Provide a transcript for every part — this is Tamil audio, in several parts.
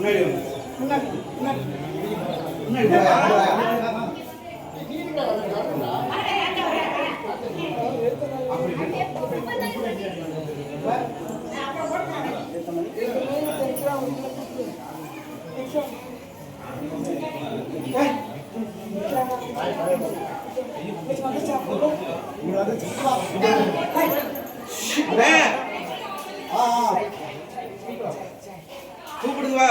முன்னாடி வாங்க. முன்னாடி வாங்க. அண்ணே. கூப்பிடுது வா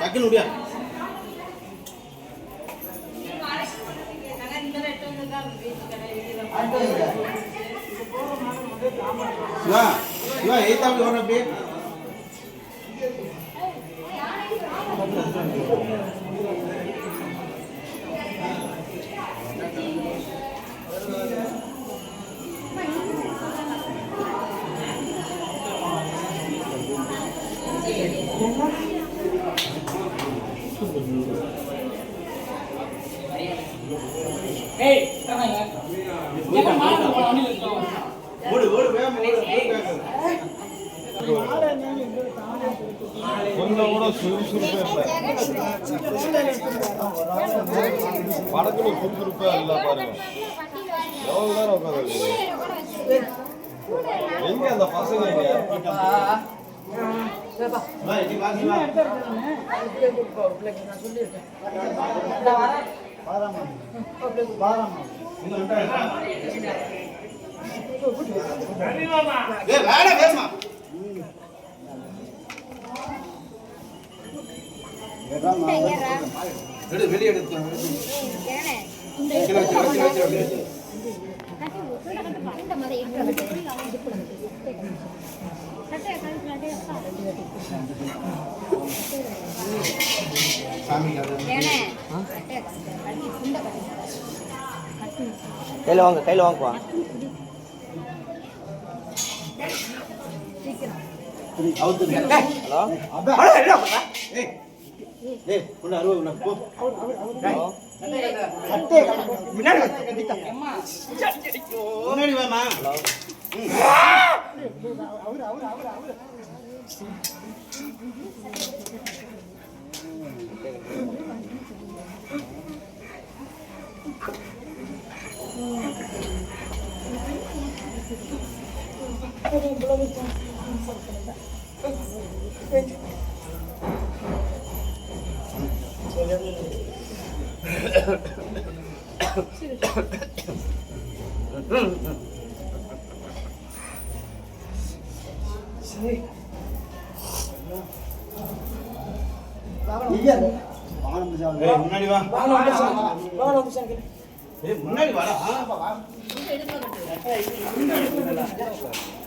டக்குன்னு முடியா சிவா சிவா எய்தாப்புல ஓடு ஓடு வேகமா ஓடு கொஞ்சம் கூட சுறுசுறுப்பே இல்லை. படத்துல சுறுசுறுப்பே இல்லை பாருங்க. எவ்வளோ நேரம் உட்காந்து எங்க அந்த பசங்க எங்க எடு வெளிய எடுத்து கீழ வச்சு கையில் வாங்க கையில் வாங்குவா ஹலோ? ஏய் ஏய் கொண்டு அறுவை உள்ள போ முன்னாடி வாமா ஏய் முன்னாடி வா முன்னாடி வாடா.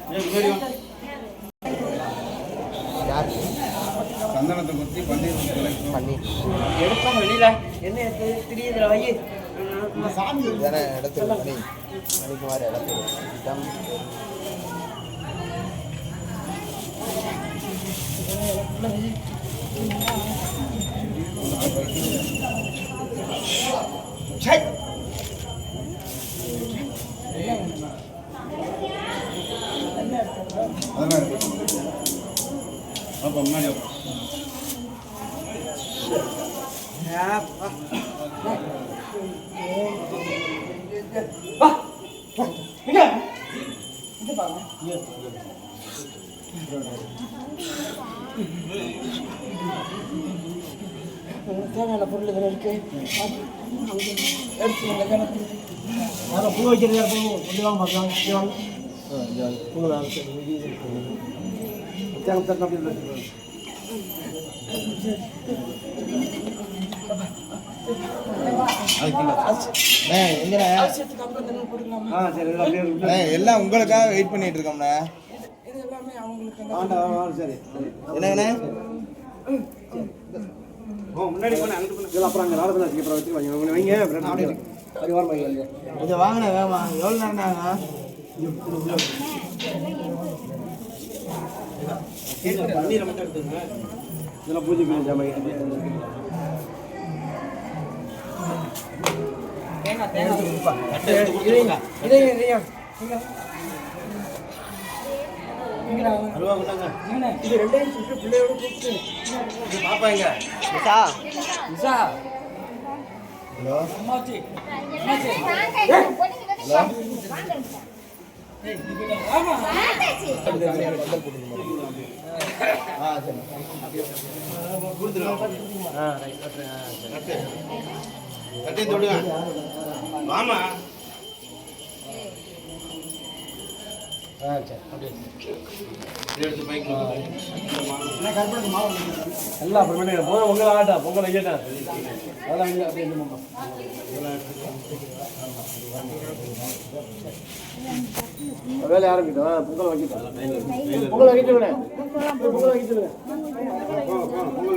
முன்னாடி வா. சந்தனத்தை பத்தி பன்னீர் பண்ணி எடுப்போம் வெளியில. என்ன எடுத்து வை. இடத்துல மணி மணிக்கு மாதிரி இடத்துல இடம் அப்ப முன்னாடி தேவையான பொருள் இதில் இருக்கு எடுத்து இந்த கிணத்துல பூ வைக்கிறது பூ வாங்க பார்க்கலாம் பூ எல்லாம் உங்களுக்காக வெயிட் பண்ணிட்டு இருக்கோம்ண்ணே. என்னங்கண்ணே முன்னாடி போன அங்கிட்டு அப்புறம் அங்கே நாலு நாளைக்கு அப்புறம் வச்சு வைங்க வைங்க. அப்புறம் அப்படி வைங்க கொஞ்சம் வாங்கண்ணே வேமா. எவ்வளோ நேரம் பன்னீரை மட்டும் எடுத்துங்க இதெல்லாம் பூஜை பண்ணி ஜாமான் இதையும் இதையும் அருவா கொண்டாங்க இது ரெண்டையும் சுட்டு பிள்ளையோட கூப்பிட்டு. பாப்பா எங்க நிஷா. நிஷா. ஹலோ. அம்மாச்சி. ஆ சரி கட்டி எல்லாம் அப்புறமேட்டு பொங்கல் பொங்கல் ஆகட்டா பொங்கல் ஐயட்டா அதெல்லாம் அப்படியே வேலை வேலையை பொங்கல் வைக்கிட்டோம். பொங்கல் வைக்கிட்டு பொங்கல் வைக்கிட்டு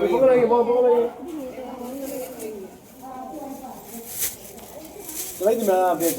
பொங்கல் வைக்க போ பொங்கல் வைக்க. வைக்குமே அப்படியே